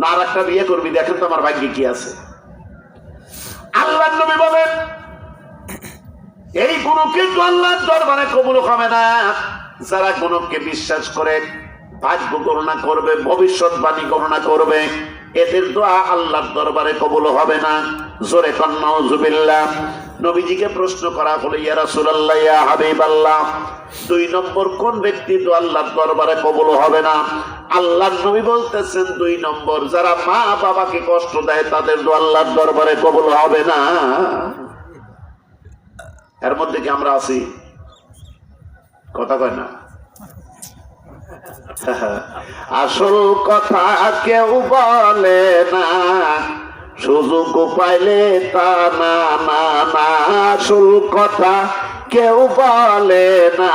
না, আর একটা বিয়ে করবি, দেখেন তো আমার ভাগ্যে কি আছে। আল্লাহ নবী বলেন, এই গুণ কিন্তু আল্লাহর দরবারে কবুল হবে না। যারা গুণকে বিশ্বাস করে, ভাগ্য গণনা করবে, ভবিষ্যৎবাণী গণনা করবে, এদের দোয়া আল্লাহর দরবারে কবুল হবে না। জোরে কন্নাউজুবিল্লাহ নবীজিকে প্রশ্ন করা হলো, ইয়া রাসূলুল্লাহ, ইয়া হাবিবাল্লাহ, দুই নম্বর কোন ব্যক্তি তো আল্লাহর দরবারে কবুল হবে না? আল্লাহর নবী বলতেছেন, দুই নম্বর, যারা মা বাবাকে কষ্ট দেয়, তাদের তো আল্লাহর দরবারে কবুল হবে না। এর মধ্যে কি আমরা আছি? কথা কয় না? আসল কথা কেউ বলে না সুযোগ পাইলে তা না না না, আসল কথা কেউ বলে না।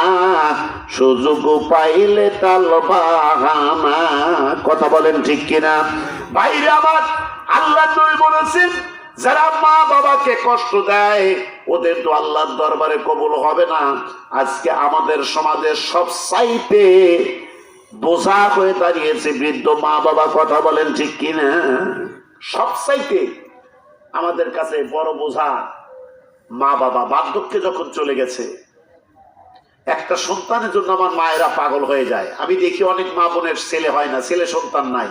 সুযোগ পাইলে তাল বাহানা কথা বলেন ঠিক কিনা? বাইরে আমার আল্লাহ নবী বলেছেন, যারা মা বাবাকে কষ্ট দেয়, ওদের তো আল্লাহর দরবারে কবুল হবে না। আজকে আমাদের সমাজের সব সাইতে বোঝা হয়ে দাঁড়িয়েছে বৃদ্ধ মা বাবা, কথা বলেন ঠিক কিনা? সব সাইতে আমাদের কাছে বড় বোঝা মা বাবা বার্ধক্যে যখন চলে গেছে, একটা সন্তানের জন্য আমার মায়েরা পাগল হয়ে যায়। আমি দেখি অনেক মা বোনের ছেলে হয় না, ছেলে সন্তান নাই।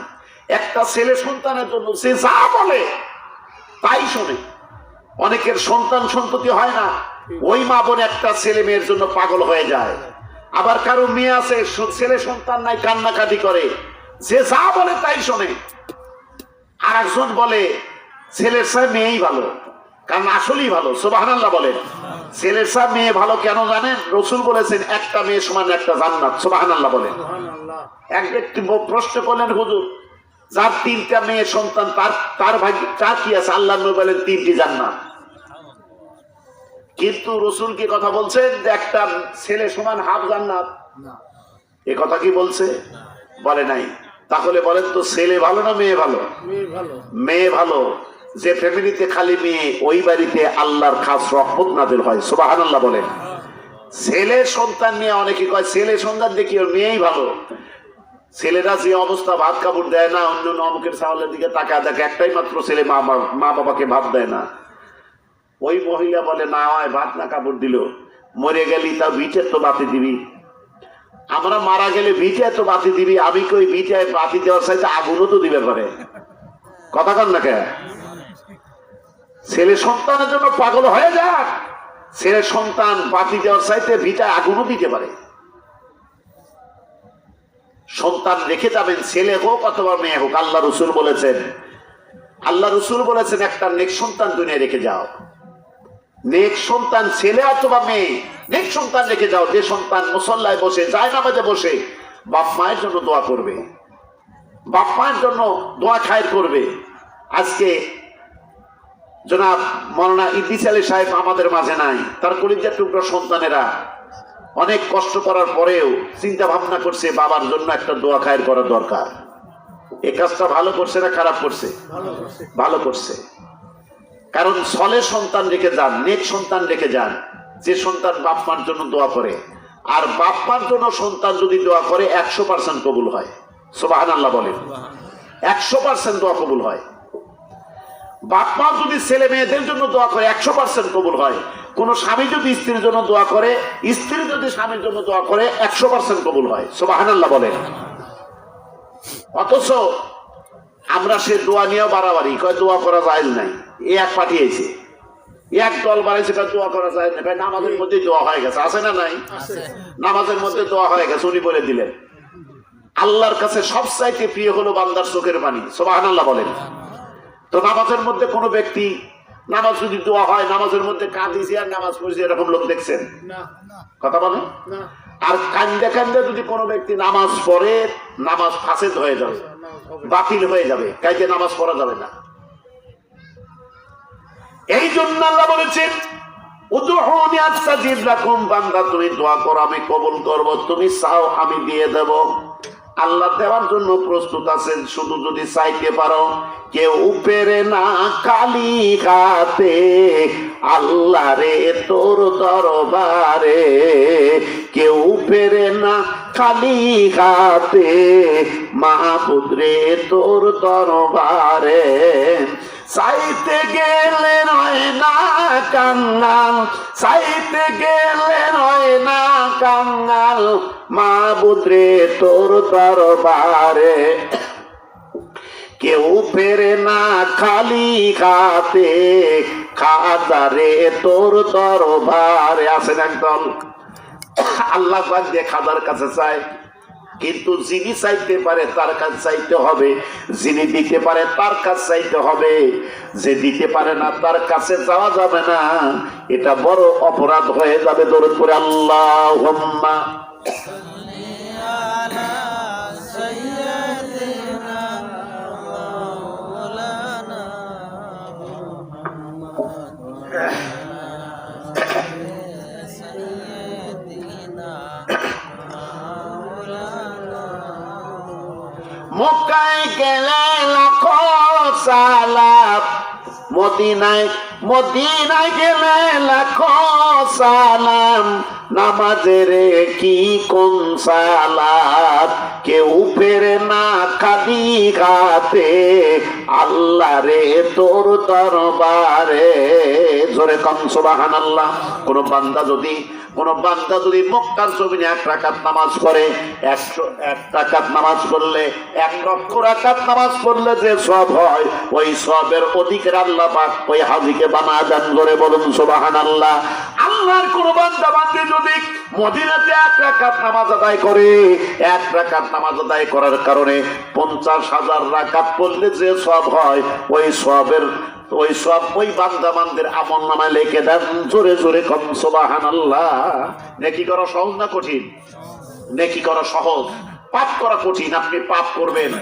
একটা ছেলে সন্তানের জন্য সে যা বলে তাই শোনে। অনেকের সন্তান সন্ততি হয় না, ওই মা বোন একটা ছেলে মেয়ের জন্য পাগল হয়ে যায়। আবার কারও মেয়ে আছে ছেলে সন্তান নাই, কান্নাকাটি করে। যে যা বলে তাই শোনে। আর একজন বলে ছেলের সাহেব মেয়েই ভালো। কারণ আসলেই ভালো সোবাহান আল্লাহ বলেন। ছেলের সাহেব মেয়ে ভালো কেন জানেন? রসুল বলেছেন একটা মেয়ে সমান একটা জান্নাত। সোবাহান আল্লাহ বলেন এক ব্যক্তি প্রশ্ন করলেন হুজুর যার তিনটা মেয়ে সন্তান তার তার ভাগ্য তার কি আছে? আল্লাহ বলেন তিনটি জান্নাত। কিন্তু রসুল কি কথা বলছেন? যে একটা ছেলে সমান হাফ জান্নাত? এ কথা কি বলছে? বলে নাই। তাহলে বলেন তো ছেলে ভালো না মেয়ে ভালো? মেয়ে ভালো। যে ফ্যামিলিতে খালি মেয়ে ওই বাড়িতে আল্লাহর খাস রহমত নাজিল হয় সুবাহান আল্লাহ বলেন। ছেলে সন্তান নিয়ে অনেকে কয় ছেলে সন্তান দেখি ওর মেয়েই ভালো। ছেলেরা যে অবস্থা ভাত কাপড় দেয় না অন্য অমুকের চাউলের দিকে তাকা দেখে একটাই মাত্র ছেলে মা মা- মা বাবাকে ভাত দেয় না। ওই মহিলা বলে না হয় ভাত না কাপড় দিল। মরে গেলি তা ভিটের তো বাতি দিবি। আমরা মারা গেলে ভিটে তো বাতি দিবি, আমি কই ভিটে বাতি দেওয়ার সাথে আগুনও তো দিবে পারে। কথা কন না কে? ছেলে সন্তানের জন্য পাগল হয়ে যাক। ছেলে সন্তান বাতি দেওয়ার চাইতে ভিটা আগুনও দিতে পারে। সন্তান রেখে যাবেন, ছেলে হোক অথবা মেয়ে হোক, আল্লাহ রসুল বলেছেন। আল্লাহ রসুল বলেছেন, একটা নেক সন্তান দুনিয়া রেখে যাও। নেক সন্তান ছেলে অথবা মেয়ে, নেক সন্তান রেখে যাও, যে সন্তান মুসল্লায় বসে যায় নামাজে বসে, বাপ মায়ের জন্য দোয়া করবে। বাপ মায়ের জন্য দোয়া খায়ের করবে। আজকে জনাব মৌলানা ইদ্দিস আলী সাহেব আমাদের মাঝে নাই, তার কলিজার টুকরো সন্তানেরা। অনেক কষ্ট করার পরেও চিন্তা ভাবনা করছে, বাবার জন্য একটা দোয়া খায়ের করা দরকার। এ কাজটা ভালো করছে না খারাপ করছে। ভালো করছে। কারণ ছলে সন্তান রেখে যান, নেক সন্তান রেখে যান, যে সন্তান বাপ মার জন্য দোয়া করে। আর বাপ মার জন্য সন্তান যদি দোয়া করে, একশো পার্সেন্ট কবুল হয়। সোবাহান আল্লাহ বলেন। একশো পার্সেন্ট দোয়া কবুল হয়। বাপ মা যদি ছেলে মেয়েদের জন্য দোয়া করে, একশো পার্সেন্ট কবুল হয়। কোন স্বামী যদি স্ত্রীর জন্য দোয়া করে, স্ত্রী যদি স্বামীর জন্য দোয়া করে, একশো পার্সেন্ট কবুল হয়। সোবাহান আল্লাহ বলেন। অথচ আমরা সে দোয়া নিয়ে বাড়াবাড়ি কয় দোয়া করা যায় নাই। এ এক পাঠিয়েছে। এক দল বাড়াইছে কয় দোয়া করা যায় না ভাই নামাজের মধ্যে দোয়া হয়ে গেছে। আছে না নাই? নামাজের মধ্যে দোয়া হয়ে গেছে উনি বলে দিলেন আল্লাহর কাছে সবচাইতে প্রিয় হলো বান্দার চোখের পানি। সোবাহান আল্লাহ বলেন। তো নামাজের মধ্যে কোনো ব্যক্তি নামাজ যদি দোয়া হয় নামাজের মধ্যে কাঁদিছে আর নামাজ পড়ছে এরকম লোক দেখছেন? কথা বলেন? আর কান্দে কান্দে যদি কোনো ব্যক্তি নামাজ পড়ে নামাজ ফাসেদ হয়ে যাবে বাতিল হয়ে যাবে, কাইতে নামাজ পড়া যাবে না। এই জন্য আল্লাহ বলেছেন দেওয়ার জন্য প্রস্তুত শুধু যদি চাইতে পারো, কেউ পেরে না আল্লাহ রে তোর দরবারে। কেউ পেরে না খালি হাতে মাহবুদরে তোর দরবারে। চাইতে গেলে নয় না কাঙ্গাল চাইতে গেলে নয় না কাঙ্গাল মাহবুদরে তোর দরবারে। কেউ ফেরে না খালি খাতে খাদারে তোর দরবারে। আসেন একদম আল্লাহ পাক খাদার কাছে চায়, কিন্তু যিনি চাইতে পারে তার কাছে চাইতে হবে, যিনি দিতে পারে তার কাছে চাইতে হবে, যে দিতে পারে না তার কাছে যাওয়া যাবে না, এটা বড় অপরাধ হয়ে যাবে দৌড় করে আল্লাহ মক্কায় গেলে লাখো সালাম। মদিনায় মদিনায় গেলে লাখো সালাম, নামাজের কি কোন সালাম কেউ ফেরে না আল্লাহ রে তোর দরবারে। জোরে আল্লাহ কোন বান্দা যদি, কোন বান্দা যদি মক্কার জমিনে এক রাকাত নামাজ পড়ে, একশো, এক রাকাত নামাজ পড়লে, এক লক্ষ রাকাত নামাজ পড়লে যে সব হয়, ওই সবের অধিকের আল্লাহ পাক ওই হাজিকে বানা দেন করে বলুন সুবাহান আল্লাহ আল্লাহর কোন বান্দা যদি মদিনাতে এক রাকাত নামাজ আদায় করে, এক রাকাত নামাজ আদায় করার কারণে পঞ্চাশ হাজার রাকাত পড়লে যে সব হয়, ওই সবের, ওই সব, ওই আমল নামায় লিখে দেন, জোরে জোরে কম সোবাহান আল্লাহ নেকি করা সহজ না কঠিন? নেকি করা সহজ? পাপ করা কঠিন, আপনি পাপ করবেন।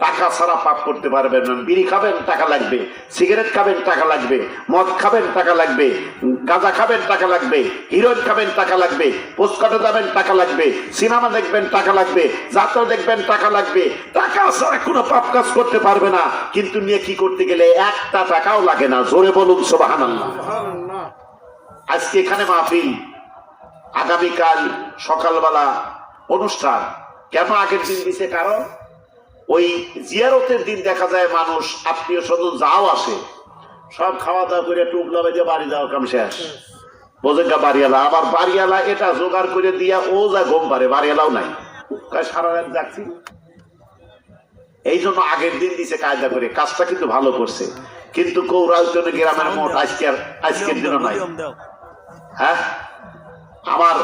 টাকা ছাড়া পাপ করতে পারবেন না। বিড়ি খাবেন টাকা লাগবে। সিগারেট খাবেন টাকা লাগবে। মদ খাবেন টাকা লাগবে। গাঁজা খাবেন টাকা লাগবে। হিরোইন খাবেন টাকা লাগবে। পোস্টকাটে যাবেন টাকা লাগবে। সিনেমা দেখবেন টাকা লাগবে। যাত্রা দেখবেন টাকা লাগবে। টাকা ছাড়া কোনো পাপ কাজ করতে পারবে না। কিন্তু নিয়ে কি করতে গেলে একটা টাকাও লাগে না। জোরে বলুন সোবাহান আজকে এখানে মাহফিল। আগামীকাল সকালবেলা অনুষ্ঠান। কেন আগের দিন দিছে কারণ? ওই জিয়ারতের দিন দেখা যায় মানুষ আত্মীয় স্বজন যাও আসে সব খাওয়া দাওয়া করে টুকলা বেজে বাড়ি যাওয়ার কাম শেষ। বোঝেন গা বাড়িয়ালা আবার বাড়িয়ালা এটা জোগাড় করে দিয়া ও যা ঘুম পারে বাড়িয়ালাও নাই। সারা রাত যাচ্ছি। এই জন্য আগের দিন দিছে কায়দা করে কাজটা কিন্তু ভালো করছে। কিন্তু কৌরাজন্য গ্রামের মোট আজকে আর আজকের দিনও নাই। হ্যাঁ? আমার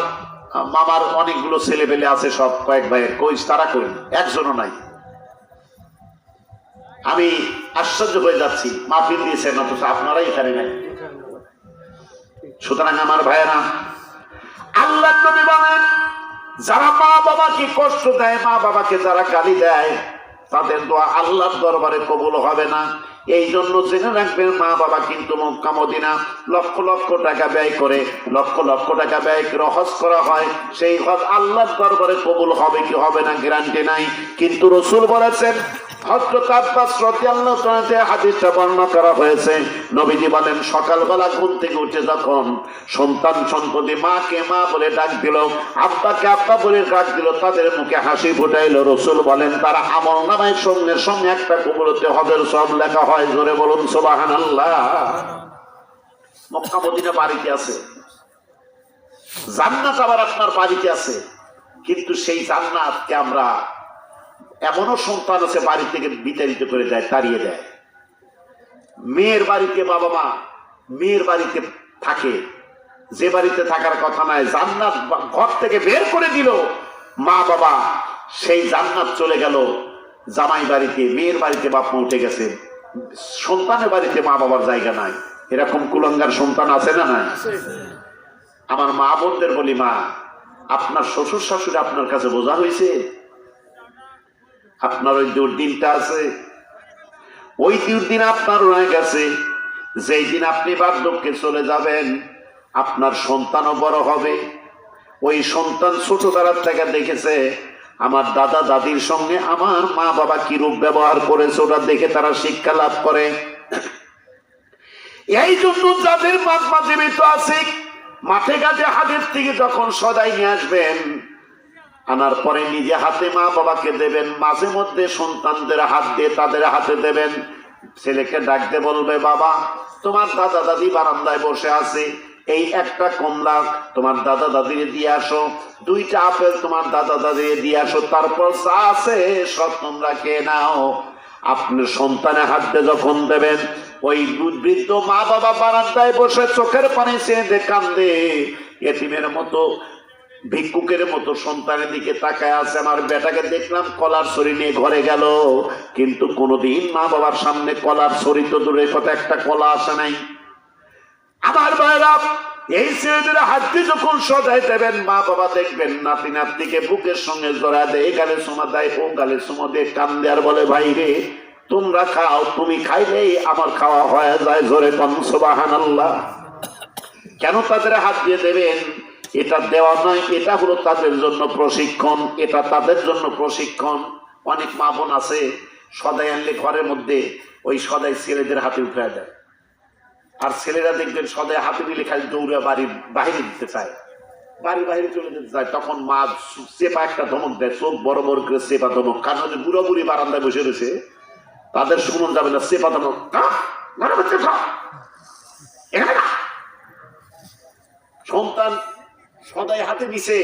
মামার অনেকগুলো ছেলে পেলে আছে সব কয়েক ভাইয়ের কইস তারা করি একজনও নাই। আমি আশ্চর্য হয়ে যাচ্ছি। মাহফিল দিয়েছেন, অথচ আপনারাই এখানে নাই। সুতরাং আমার ভাইয়েরা, আল্লাহ নবী বলেন, যারা মা বাবাকে কষ্ট দেয়, মা বাবাকে যারা গালি দেয়, তাদের দোয়া আল্লাহর দরবারে কবুল হবে না। এই জন্য জেনে রাখবেন, মা বাবা কিন্তু মক্কা, মদিনা লক্ষ লক্ষ টাকা ব্যয় করে, লক্ষ লক্ষ টাকা ব্যয় করে হজ করা হয়। সেই হজ আল্লাহর দরবারে কবুল হবে কি হবে না গ্যারান্টি নাই। কিন্তু রসুল বলেছেন ঘুম থেকে তাদের মুখে হাসি ফুটাইলো। রসুল বলেন, তারা আমল নামায় সঙ্গে সঙ্গে একটা কবুলতে হজের সব লেখা হয়। জোরে বলুন, সুবহানাল্লাহ। মক্কা বাড়িতে আছে। জান্নাত আবার আপনার বাড়িতে আছে। কিন্তু সেই জান্নাতকে আমরা এমনও সন্তান আছে বাড়ি থেকে বিতাড়িত করে দেয় তাড়িয়ে দেয়। মেয়ের বাড়িতে বাবা মা মেয়ের বাড়িতে থাকে। যে বাড়িতে থাকার কথা নয় জান্নাত ঘর থেকে বের করে দিল। মা বাবা সেই জান্নাত চলে গেল। জামাই বাড়িতে মেয়ের বাড়িতে বাপ মা উঠে গেছে। সন্তানের বাড়িতে মা বাবার জায়গা নাই। এরকম কুলঙ্গার সন্তান আছে না না আমার মা বোনদের বলি মা আপনার শ্বশুর শাশুড়ি আপনার কাছে বোঝা হয়েছে? আপনার ওই দুর্দিনটা আছে। ওই দুর্দিন আপনার রয়ে গেছে। যেই দিন আপনি বার্ধক্যে চলে যাবেন, আপনার সন্তানও বড় হবে। ওই সন্তান ছোট বেলার থেকে দেখেছে, আমার দাদা দাদির সঙ্গে আমার মা বাবা কিরূপ ব্যবহার করেছে, ওটা দেখে তারা শিক্ষা লাভ করে। এই জন্য যাদের মাঝে মৃত আছে, মাঠে গাছে হাতের থেকে যখন সদাই নিয়ে আসবেন আনার পরে নিজে হাতে মা বাবাকে দেবেন, মাঝে মধ্যে সন্তানদের হাত দিয়ে তাদের হাতে দেবেন। ছেলেকে ডাকতে বলবে, বাবা, তোমার দাদা দাদি বারান্দায় বসে আছে, এই একটা কমলা তোমার দাদা দাদিকে দিয়ে আসো, দুইটা আপেল তোমার দাদা দাদিকে দিয়ে আসো, তারপর চা আছে সব তোমরা খেয়ে নাও। আপনি সন্তানে হাতে যখন দেবেন, ওই বৃদ্ধ মা বাবা বারান্দায় বসে চোখের পানি চেয়ে কান্দে। এতিমের মতো ভিক্ষুকের মতো সন্তানের দিকে তাকায় আছে। আমার বেটাকে দেখলাম কলার ছড়ি নিয়ে ঘরে গেল। কিন্তু কোনোদিন মা বাবার সামনে কলার ছড়ি তো দূরের কথা, একটা কলা আসে নাই। আমার ভাইরা, এই ছেলেদের হাত দিয়ে যখন সজাই দেবেন, মা বাবা দেখবেন নাতি নাতনিকে বুকের সঙ্গে জড়া দেয়। গালে সোমা দেয়, ও গালে সোমা দিয়ে কান দেয়ার বলে, ভাই রে, তোমরা খাও, তুমি খাইলেই আমার খাওয়া হয়ে যায় জোরে কনসবাহান আল্লাহ কেন তাদের হাত দিয়ে দেবেন? এটা দেওয়া নয়, এটা হলো তাদের জন্য প্রশিক্ষণ, এটা তাদের জন্য প্রশিক্ষণ। অনেক মা বোন আছে, সদাই আনলে ঘরের মধ্যে ওই সদাই ছেলেদের হাতে উঠে দেয়। আর ছেলেরা দেখবেন সদাই হাতে নিলে খালি দৌড়ে বাড়ির বাহিরে দিতে চায়। বাড়ি বাহিরে চলে যেতে চায়, তখন মা চেপা একটা ধমক দেয়, চোখ বড় বড় করে চেপা ধমক। কারণ বুড়ো বুড়ি বারান্দায় বসে রয়েছে, তাদের শুনুন যাবে না চেপা ধমক "কা? ঘরের মধ্যে থাক। এখানে না। সন্তান সদাই হাতে দিছে।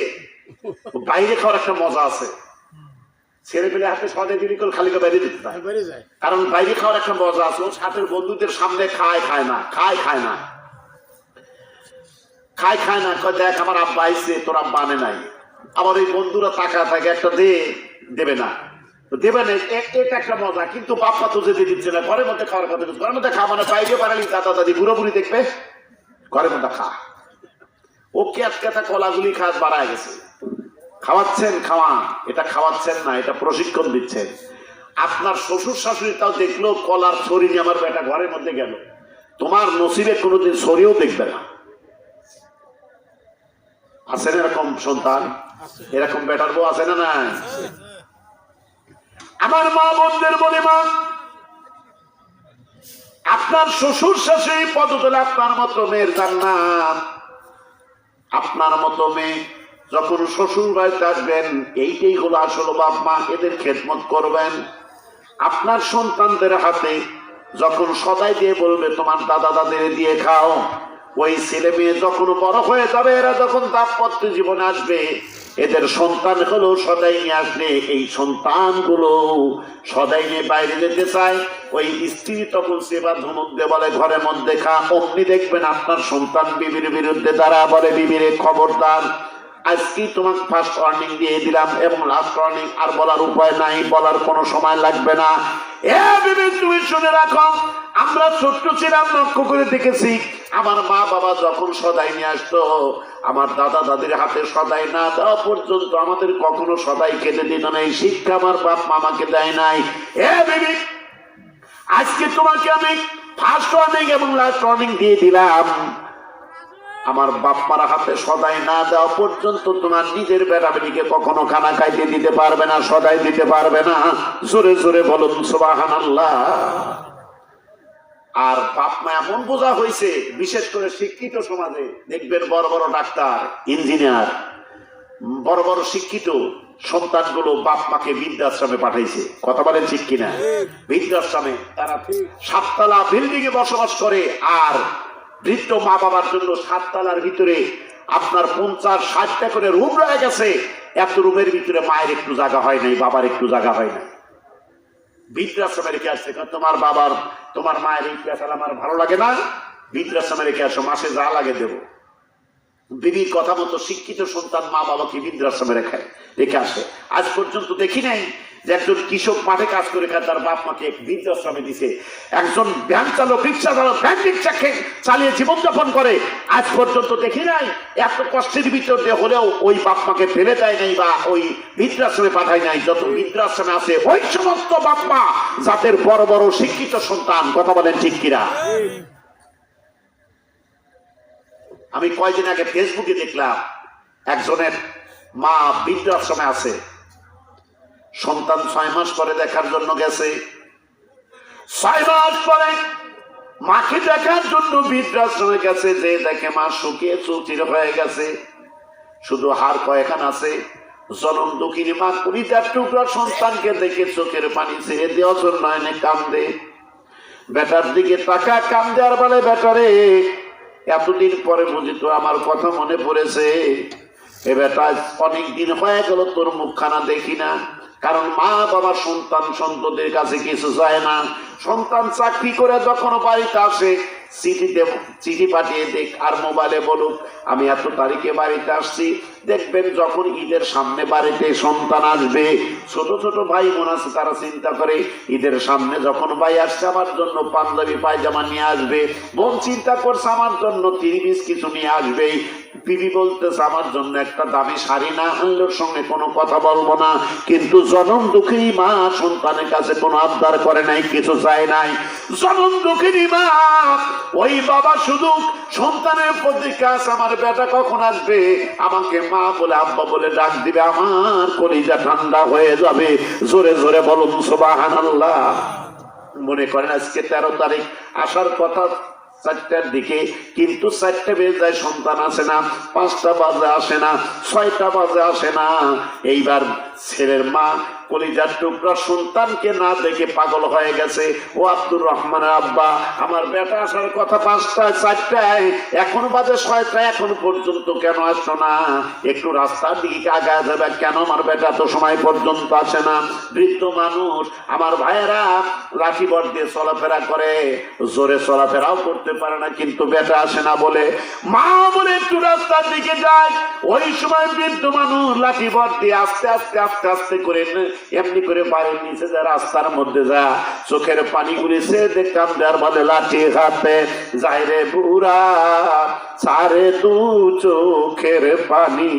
বাইরে খাওয়ার একটা মজা আছে। ছেলে পেলে হাতে সদাই দিলি করে খালি বাইরে দিতে যায়। কারণ বাইরে খাওয়ার একটা মজা আছে ও সাথের বন্ধুদের সামনে খায় খায় না খায় খায় না। খায় খায় না কয় দেখ আমার আব্বা আইসে তোর আব্বা আনে নাই। আমার এই বন্ধুরা টাকা থাকে একটা দে দেবে না। দেবে না এটা একটা মজা কিন্তু বাপ্পা তো যেতে দিচ্ছে না। ঘরের মধ্যে খাওয়ার কথা ঘরের মধ্যে খা মানে বাইরে বানালি দাদা দাদি বুড়ো বুড়ি দেখবে ঘরের মধ্যে খা। ও ক্যাত ক্যাথা কলাগুলি বাড়ায় গেছে। খাওয়াচ্ছেন খাওয়া। এটা খাওয়াচ্ছেন না এটা প্রশিক্ষণ দিচ্ছেন। আপনার শ্বশুর শাশুড়ি তাও দেখল কলার ছড়ি নিয়ে আমার বেটা ঘরের মধ্যে গেল। তোমার নসিবে কোনোদিন ছড়িও দেখবে না। আছেন এরকম সন্তান? এরকম বেটার বউ আছে না নাই? আমার মা বোনদের বলে মা আপনার শ্বশুর শাশুড়ি পদতলে আপনার মতো মেয়ের জান্নাত। আপনার মতো মেয়ে যখন শ্বশুর বাড়িতে আসবেন, এইটাই হলো আসল বাপ মা, এদের খেদমত করবেন। আপনার সন্তানদের হাতে যখন সদাই দিয়ে বলবে, তোমার দাদা দাদের দিয়ে খাও। ওই ছেলে মেয়ে যখন বড় হয়ে যাবে, এরা যখন দাম্পত্য জীবনে আসবে, এদের সন্তান হলো সদাই নিয়ে আসলে এই সন্তানগুলো সদাই নিয়ে বাইরে যেতে চায়। ওই স্ত্রী তখন সেবা ধমক দিয়ে বলে, ঘরের মধ্যে খা। অমনি দেখবেন আপনার সন্তান বিবির বিরুদ্ধে দ্বারা বলে, বিবিরে খবরদার, আজকেই তোমাকে ফার্স্ট ওয়ার্নিং দিয়ে দিলাম এবং লাস্ট ওয়ার্নিং আর বলার উপায় নাই, বলার কোনো সময় লাগবে না। এ তুমি শুনে রাখো আমরা ছোট্ট ছিলাম, লক্ষ্য করে দেখেছি, আমার মা বাবা যখন সদাই নিয়ে আসতো, আমার দাদা দাদির হাতে সদাই না দেওয়া পর্যন্ত আমাদের কখনো সদাই খেতে দিত নাই, শিক্ষা আমার বাপ মামাকে দেয় নাই। এ আজকে তোমাকে আমি ফার্স্ট ওয়ার্নিং এবং লাস্ট ওয়ার্নিং দিয়ে দিলাম। আমার বাপ্পার হাতে সদাই না দেওয়া পর্যন্ত তোমার নিজের বেড়াবেড়িকে কখনো খানা খাইতে দিতে পারবে না, সদাই দিতে পারবে না। জোরে জোরে বলুন সুবাহান আল্লাহ আর বাপ মা এমন বোঝা হয়েছে, বিশেষ করে শিক্ষিত সমাজে। দেখবেন বড় বড় ডাক্তার, ইঞ্জিনিয়ার, বড় বড় শিক্ষিত সন্তানগুলো বাপ মাকে বৃদ্ধাশ্রমে পাঠাইছে। কথা বলেন ঠিক কিনা? বৃদ্ধাশ্রমে তারা সাততলা বিল্ডিং এ বসবাস করে আর বৃদ্ধ মা বাবার জন্য সাততলার ভিতরে আপনার পঞ্চাশ ষাটটা করে রুম রয়ে গেছে। এত রুমের ভিতরে মায়ের একটু জায়গা হয় নাই, বাবার একটু জায়গা হয় নাই। বৃদ্ধাশ্রমে রেখে আসছে তোমার বাবার, তোমার মায়ের এই পেশাল আমার ভালো লাগে না। বৃদ্ধাশ্রমে রেখে আসো মাসে যা লাগে দেবো। বিবির কথা মতো শিক্ষিত সন্তান মা বাবাকে বৃদ্ধাশ্রমে রেখে রেখে আসে। আজ পর্যন্ত দেখি নাই যে একজন কৃষক মাঠে কাজ করে তার বাপ মাকে বৃদ্ধাশ্রমে দিছে। একজন ভ্যান চালক, রিক্সা চালক, ভ্যান রিক্সা চালিয়ে জীবনযাপন করে। আজ পর্যন্ত দেখি নাই, এত কষ্টের ভিতরে হলেও ওই বাপ মাকে ফেলে দেয় নাই বা ওই বৃদ্ধাশ্রমে পাঠায় নাই। যত বৃদ্ধাশ্রমে আছে, ওই সমস্ত বাপ মা যাদের বড় বড় শিক্ষিত সন্তান, কথা বলেন ঠিক কিনা? আমি কয়দিন আগে ফেসবুকে দেখলাম, একজনের মা বৃদ্ধাশ্রমে আছে। সন্তান ছয় মাস পরে দেখার জন্য গেছে। ছয় মাস পরে মাকে দেখার জন্য বৃদ্ধাশ্রমে গেছে, যে দেখে মা শুকিয়ে চৌচির হয়ে গেছে। শুধু হার কয়েকখান আছে। জনম দুঃখিনী মা কুড়ি তার টুকরা সন্তানকে দেখে চোখের পানি ছেড়ে দেওয়ার জন্য এনে কান্দে। বেটার দিকে টাকা কাম দেওয়ার বেলে, বেটারে, এতদিন পরে বুঝি তো আমার কথা মনে পড়েছে। এ বেটা অনেক দিন হয়ে গেল, তোর মুখখানা দেখি না। কারণ মা বাবা সন্তান সন্তদের কাছে কিছু যায় না। সন্তান চাকরি করে যখন বাড়িতে আসে চিঠিতে চিঠি পাঠিয়ে দেখ আর মোবাইলে বলুক, আমি এত তারিখে বাড়িতে আসছি। দেখবেন যখন ঈদের সামনে বাড়িতে সন্তান আসবে, ছোট ছোট ভাই বোন আছে, তারা চিন্তা করে, ঈদের সামনে যখন ভাই আসছে, আমার জন্য পাঞ্জাবি পায়জামা নিয়ে আসবে। বোন চিন্তা করছে, আমার জন্য তিরিশ কিছু নিয়ে আসবে। বিবি বলতেছে, আমার জন্য একটা দামি শাড়ি না আনলোর সঙ্গে কোনো কথা বলব না। কিন্তু জনম দুঃখী মা সন্তানের কাছে কোনো আবদার করে নাই, কিছু চায় নাই। জনম দুঃখিনী মা ওই বাবা শুধু সন্তানের প্রতি কাজ আমার বেটা কখন আসবে? আমাকে মা বলে, আব্বা বলে, ডাক দিবে, আমার কলিজা ঠান্ডা হয়ে যাবে। জোরে জোরে বলুন সোবাহান আল্লাহ মনে করেন আজকে তেরো তারিখ, আসার কথা চারটার দিকে, কিন্তু চারটে বেজে যায় সন্তান আসে না, পাঁচটা বাজে আসে না, ছয়টা বাজে আসে না। এইবার ছেলের মা কলিজার টুকরা সন্তানকে না দেখে পাগল হয়ে গেছে। ও আব্দুর রহমানের আব্বা, আমার বেটা আসার কথা পাঁচটায়, চারটায়, এখন বাজে ছয়টা এখন পর্যন্ত কেন আসছো না? একটু রাস্তার দিকে আগায় যাবে কেন? আমার বেটা তো সময় পর্যন্ত আসে না। বৃদ্ধ মানুষ, আমার ভাইয়েরা লাঠি বট দিয়ে চলাফেরা করে। জোরে চলাফেরাও করতে পারে না, কিন্তু বেটা আসে না বলে। মা বলে, একটু রাস্তার দিকে যায় ওই সময় বৃদ্ধ মানুষ লাঠি বট দিয়ে আস্তে আস্তে আস্তে আস্তে করে এমনি করে বাড়ির নিচে যা রাস্তার মধ্যে যা, চোখের পানি গুলিছে দেখতাম যার বলে লাঠি হাতে যাই রে বুড়া সারে দু চোখের পানি,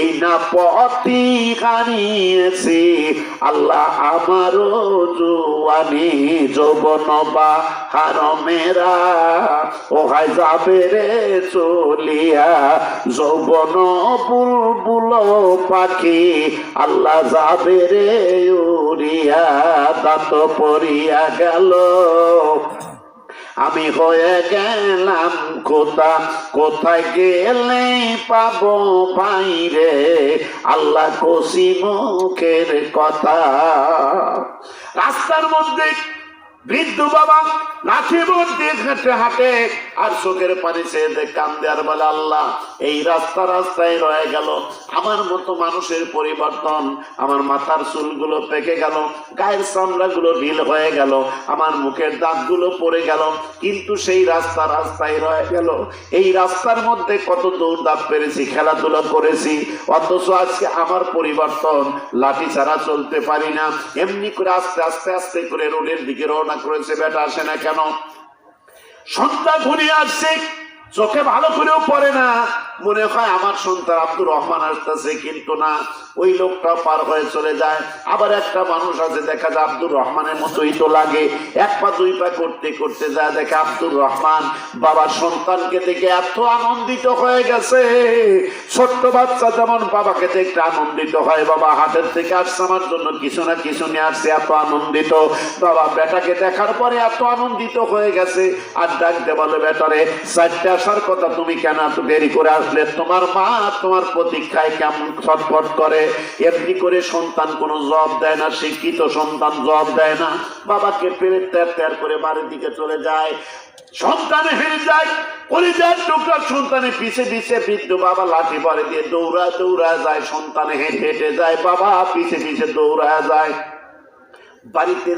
এই না পতি কানিয়েছি আল্লাহ আমারও জোয়ানি, যৌবন বা ও হাই যাবে রে চলিয়া, যৌবন বুলবুল পাখি। আল্লাহ যাবে রে উড়িয়া, দাঁত পড়িয়া গেল। আমি হয়ে গেলাম কোথা? কোথায় গেলে পাবো বাইরে? আল্লাহ কোসি মুখের কথা। রাস্তার মধ্যে বৃদ্ধ বাবা লাঠি বোট দিয়ে হেঁটে হাঁটে, আর চোখের পানি চেয়ে কান্দে আর বলে, আল্লাহ, এই রাস্তা রাস্তায় রয়ে গেল। আমার মতো মানুষের পরিবর্তন, আমার মাথার চুলগুলো পেকে গেল, গায়ের চামড়াগুলো ঢিল হয়ে গেল, আমার মুখের দাঁতগুলো পড়ে গেল, কিন্তু সেই রাস্তা রাস্তায় রয়ে গেল। এই রাস্তার মধ্যে কত দূর দৌড়দাপ পেরেছি, খেলাধুলা করেছি, অথচ আজকে আমার পরিবর্তন, লাঠি ছাড়া চলতে পারি না। এমনি করে আস্তে আস্তে আস্তে করে রোডের দিকে রওনা করেছে, বেটা, আসে না কেন? সন্ধ্যা ঘুরিয়ে আসছে, চোখে ভালো করেও পড়ে না। মনে হয় আমার সন্তান আব্দুর রহমান আসতেছে, কিন্তু না। ওই লোকটা পার হয়ে চলে যায়। আবার একটা মানুষ আছে, দেখা যায় আব্দুর রহমানের মতোই তো লাগে। এক পা, দুই পা করতে করতে যায়, দেখে আব্দুর রহমান বাবার সন্তানকে দেখে এত আনন্দিত হয়ে গেছে। ছোট্ট বাচ্চা যেমন বাবাকে দেখতে আনন্দিত হয়, বাবা হাতের থেকে আসছে, আমার জন্য কিছু না কিছু নিয়ে আসছে, এত আনন্দিত। বাবা বেটাকে দেখার পরে এত আনন্দিত হয়ে গেছে। আর ডাকতে বলে, বেটারে চারটে আসার কথা তুমি কেন এত দেরি করে আসলে? তোমার মা তোমার প্রতীক্ষায় কেমন ছটফট করে? এমনি করে সন্তান কোনো জব দেয় না, শিক্ষিত সন্তান জব দেয় না। বাবাকে পেরে ত্যার ত্যার করে বাড়ির দিকে চলে যায়। সন্তানে হেরে যায়, কলিজার টুকরা সন্তানে পিছে পিছে বৃদ্ধ বাবা লাঠি পরে দিয়ে দৌড়া দৌড়া যায়। সন্তানে হেঁটে হেঁটে যায় বাবা, পিছে পিছে দৌড়া যায়। বাড়িতে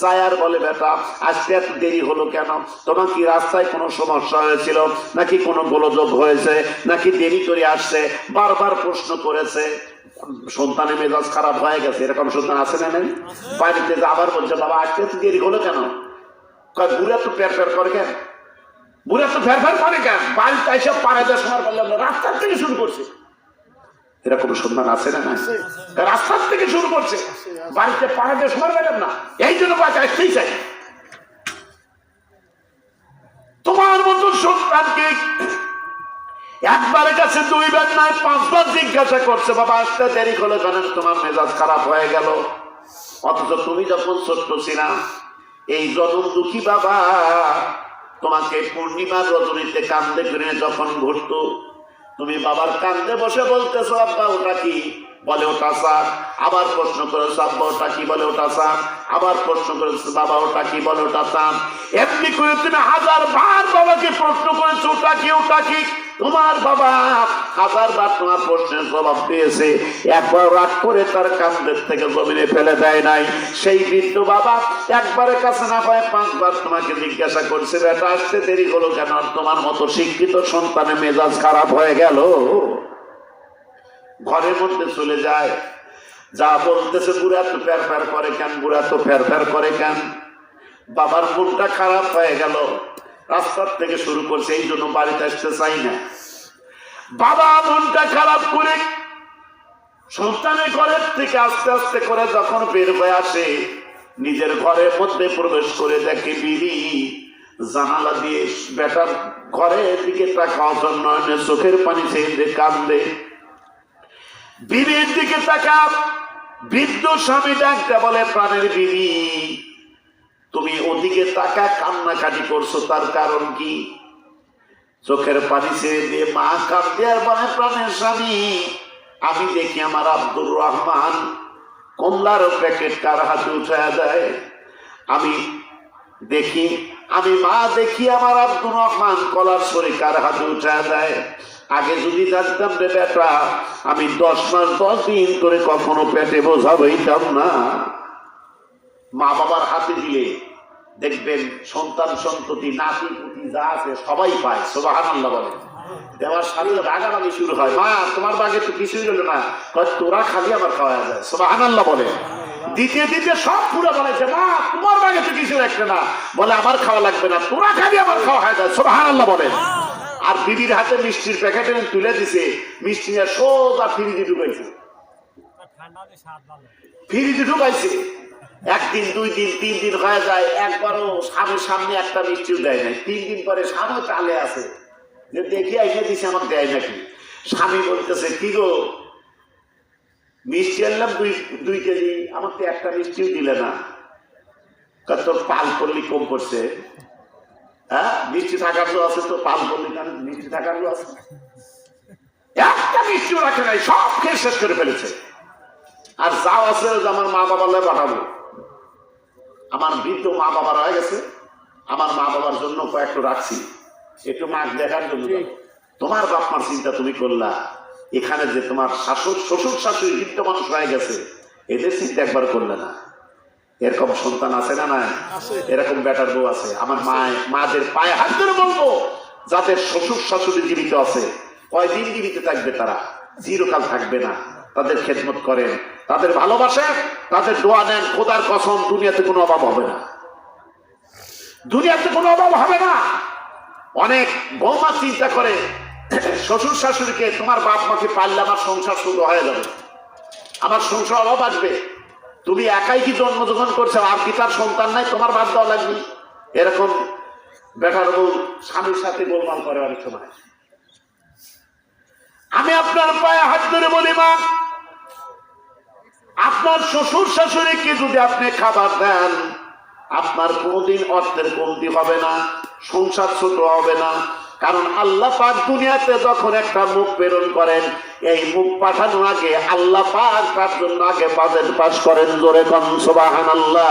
যায় আর বলে, বেটা, আজকে এত দেরি হলো কেন? তোমার কি রাস্তায় কোনো সমস্যা হয়েছিল? নাকি কোনো গোলযোগ হয়েছে? নাকি দেরি করে আসছে? বারবার প্রশ্ন করেছে। সন্তানের মেজাজ খারাপ হয়ে গেছে, এরকম সন্তান আছে না নেই? বাড়িতে যা আবার বলছে, বাবা, আজকে এত দেরি হলো কেন? বুড়া তো প্যার প্যার করে কেন? বুড়া তো ফের ফের করে কেন? বাড়িতে এসে পাড়া দেওয়ার সময় বললাম রাস্তার থেকে শুরু করছে। এরকম সন্ধান আছে না না রাস্তার থেকে শুরু করছে। বাড়িতে পাড়া দিয়ে সময় পেলাম না, এই জন্য বাচ্চা আসতেই চাই। তোমার মতো সন্তানকে একবারের কাছে দুইবার নয়, পাঁচবার জিজ্ঞাসা করছে, বাবা, আসতে দেরি হলো জানেন তোমার মেজাজ খারাপ হয়ে গেল। অথচ তুমি যখন ছোট্ট ছিলাম এই জনম দুঃখী বাবা তোমাকে পূর্ণিমার রজনীতে কান্দে ঘুরে যখন ঘুরতো, তুমি বাবার কান্দে বসে বলতেছো, আব্বা, ওটা কি? বলে ওটা স্যার। আবার প্রশ্ন করে আব্বা ওটা কি? বলে ওটা স্যার। আবার প্রশ্ন করেছ বাবা, ওটা কি? বলে ওটা স্যার। এমনি করে তুমি হাজার বার বাবাকে প্রশ্ন করেছ, ওটা কি ওটা কি? তোমার বাবা হাজার বার তোমার প্রশ্নের জবাব দিয়েছে। একবার রাগ করে তার কান্দের থেকে জমিনে ফেলে দেয় নাই। সেই বৃদ্ধ বাবা একবারের কাছে না পায় পাঁচবার তোমাকে জিজ্ঞাসা করছে, বেটা, আসতে দেরি হলো কেন? তোমার মতো শিক্ষিত সন্তানের মেজাজ খারাপ হয়ে গেল? ঘরের মধ্যে চলে যায়। যা বলতেছে, বুড়া তো ফের ফের করে কেন? বুড়া তো ফের ফের করে কেন? বাবার মনটা খারাপ হয়ে গেল। রাস্তার থেকে শুরু করছে, এই জন্য বাড়িতে আসতে চাই না। বাবা মনটা খারাপ করে সন্তানের ঘরের থেকে আস্তে আস্তে করে যখন বের হয়ে আসে, নিজের ঘরের মধ্যে প্রবেশ করে দেখে বিড়ি জানালা দিয়ে বেটার ঘরের দিকে তাকাও জন্য চোখের পানি ছেড়ে কান্দে বিবির দিকে তাকা বৃদ্ধ স্বামী ডাকতে বলে, প্রাণের বিবি, তুমি ওদিকে তাকা, কান্নাকাটি করছ, তার কারণ কি? চোখের পানি ছেড়ে দিয়ে মা কাঁদতে আর বলে, প্রাণের স্বামী, আমি দেখি আমার আব্দুর রহমান কমলার প্যাকেট কার হাতে উঠায় দেয়। আমি দেখি, আমি মা দেখি আমার আব্দুর রহমান কলার শরীর কার হাতে উঠায় দেয়। আগে যদি জানতাম রে বেটা, আমি দশ মাস দশ দিন করে কখনো পেটে বোঝা বইতাম না। মা বাবার হাতে দিলে, দেখবেন সন্তান সন্ততি, নাতি পুতি যা আছে সবাই পায় সোবাহান আল্লাহ বলে। দেওয়ার সাথে রাগারাগি শুরু হয়, মা, তোমার বাগে তো কিছুই রইল না। তোরা খালি আমার খাওয়া যায় সোবাহান আল্লাহ বলে। দ্বিতীয় দ্বিতীয় সব পুরো বলেছে, মা, তোমার বাগে তো কিছু রাখবে না। বলে, আমার খাওয়া লাগবে না, তোরা খালি আমার খাওয়া হয় যায় সোবাহান আল্লাহ বলে। আর দিদির হাতে মিষ্টির প্যাকেট এনে তুলে দিছে, মিষ্টি নিয়ে সোজা ফ্রিজে ঢুকাইছে। ফ্রিজে ঢুকাইছে। একদিন, দুই দিন, তিন দিন হয়ে যায়, একবারও স্বামীর সামনে একটা মিষ্টিও দেয় নাই। তিন দিন পরে স্বামী চালে আছে। যে দেখি এসে দিছে, আমাকে দেয় নাকি? স্বামী বলতেছে, কি গো? মিষ্টি আনলাম দুই দুই কেজি, আমাকে একটা মিষ্টিও দিলে না। তোর পাল পল্লি কম করছে? হ্যাঁ? মিষ্টি থাকার তো আছে তো কেন মিষ্টি থাকার তো আছে। একটা মিষ্টিও রাখে নাই সব খেয়ে শেষ করে ফেলেছে। আর যাও আছে আমার মা বাবার পাঠাবো। আমার বৃদ্ধ মা বাবা রয়ে গেছে আমার মা বাবার জন্য কয়েকটু রাখছি। একটু মাছ দেখার জন্য তোমার বাপ মার চিন্তা তুমি করলা। এখানে যে তোমার শাশুড় শ্বশুর শাশুড়ি বৃদ্ধ মানুষ হয়ে গেছে এদের চিন্তা একবার করলে না। এরকম সন্তান আছে না না এরকম বেটার বউ আছে। আমার মায় মাদের পায়ে হাত ধরে বলব যাদের শ্বশুর শাশুড়ি জীবিত আছে কয়দিন জীবিত থাকবে তারা? চিরকাল থাকবে না। তাদের খেদমত করেন তাদের ভালোবাসেন তাদের দোয়া নেন খোদার কসম দুনিয়াতে কোনো অভাব হবে না। দুনিয়াতে কোনো অভাব হবে না। অনেক বৌমা চিন্তা করে শ্বশুর শাশুড়িকে তোমার বাপ মাকে পারলে আমার সংসার শুরু হয়ে যাবে। আমার সংসার অভাব আসবে। তুমি একাই কি জন্মগ্রহণ করছ? আর কি তার সন্তান নাই? তোমার বাদ দেওয়া লাগবে। এরকম বেটার বউ, স্বামীর সাথে গোলমাল করে অনেক সময়। আমি আপনার পায়ে হাত ধরে বলি, মা, আপনার শ্বশুর শাশুড়িকে যদি আপনি খাবার দেন, আপনার কোনোদিন অর্থের কমতি হবে না, সংসার ছোট হবে না। কারণ আল্লাহ পাক দুনিয়াতে যখন একটা মুখ প্রেরণ করেন, এই মুখ পাঠানো আগে আল্লাহ পাক তার জন্য আগে বাজেট পাস করেন জোরে কন সোবাহান আল্লাহ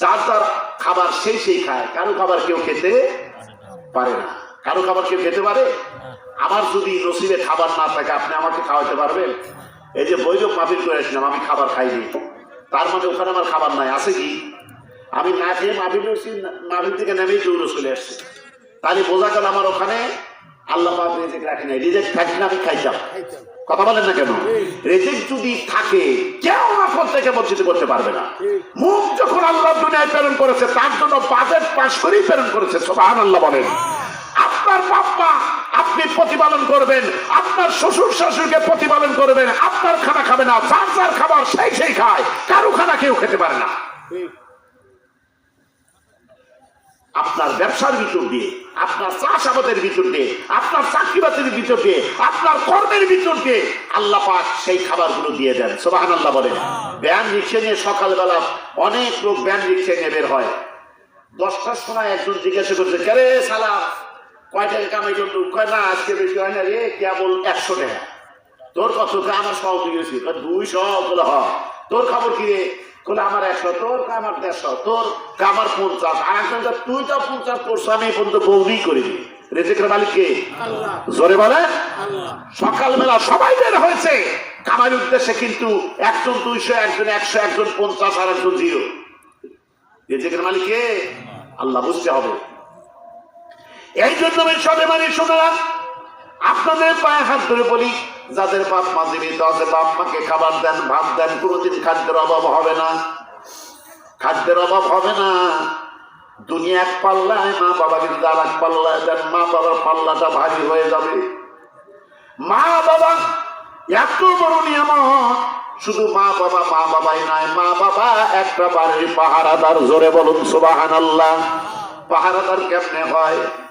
যার যার খাবার সেই সেই খায়, কারও খাবার কেউ খেতে পারে না। কারও খাবার কেউ খেতে পারে? আমার যদি নসিবে খাবার না থাকে, আপনি আমাকে খাওয়াতে পারবেন? এই যে বৈঠক মাফিল করে আসলাম, আমি খাবার খাইনি। তার মানে ওখানে আমার খাবার নাই, আছে কি? আমি না খেয়ে মাফিল মাফিল থেকে নেমেই দৌড়ে চলে আসছি। তাহলে বোঝা গেল আমার ওখানে আল্লাহ রেজেক রাখি নাই। রেজেক থাকলে আমি খাইতাম। কথা বলেন না কেন? রেজেক যদি থাকে কেউ আমার থেকে বঞ্চিত করতে পারবে না। মুখ যখন আল্লাহ দুনিয়ায় প্রেরণ করেছে তার জন্য বাজেট পাশ করেই প্রেরণ করেছে সোহান আল্লাহ বলেন আপনার বাপ্পা আপনি প্রতিপালন করবেন আপনার শ্বশুর শাশুড়িকে প্রতিপালন করবেন আপনার খানা খাবে না যার যার খাবার সেই সেই খায় কারও খানা কেউ খেতে পারে না। আপনার ব্যবসার ভিতর দিয়ে, আপনার চাষাবাদের ভিতর দিয়ে, আপনার চাকরি বাতির ভিতর দিয়ে, আপনার কর্মের ভিতর দিয়ে আল্লাহ পাক সেই খাবারগুলো দিয়ে দেন। সোবাহান আল্লাহ বলেন। ব্যান রিক্সা নিয়ে সকালবেলা অনেক লোক ব্যান রিক্সা নিয়ে বের হয়। দশটার সময় একজন জিজ্ঞাসা করছে কেরে সালা? কয় টাকা কামাই কয়, না, আজকে বেশি হয় না রে, কেবল একশো টাকা। তোর কত? আমার সহযোগী দুইশো তোর খবর কি রে? বলে আমার একশো তোর কা আমার দেড়শো তোর কা আমার পঞ্চাশ। আর একজন তুই তো পঞ্চাশ করছ আমি পর্যন্ত বৌনি করিনি। রেজেকের মালিককে জোরে বলে? সকালবেলা সবাই বের হয়েছে। কামার উদ্দেশ্যে কিন্তু একজন দুইশো একজন একশো একজন পঞ্চাশ আর একজন জিরো। রেজেকের মালিককে আল্লাহ বুঝতে হবে। এই জন্য আমি সবে মানে শোনালাম। আপনাদের পায়ে হাত ধরে বলি যাদের বাপ মা জীবিত আছে, বাপ মাকে খাবার দেন, ভাত দেন, কোনোদিন খাদ্যের অভাব হবে না। খাদ্যের অভাব হবে না। দুনিয়া এক পাল্লায়, মা বাবা কিন্তু আর এক পাল্লায় দেন, মা বাবার পাল্লাটা ভারী হয়ে যাবে। মা বাবা, এত বড় নিয়ামত। শুধু মা বাবা, মা বাবাই নয়, মা বাবা একটা বাড়ির পাহারাদার, জোরে বলুন সুবাহান আল্লাহ পাহারাদার কেমনে হয়?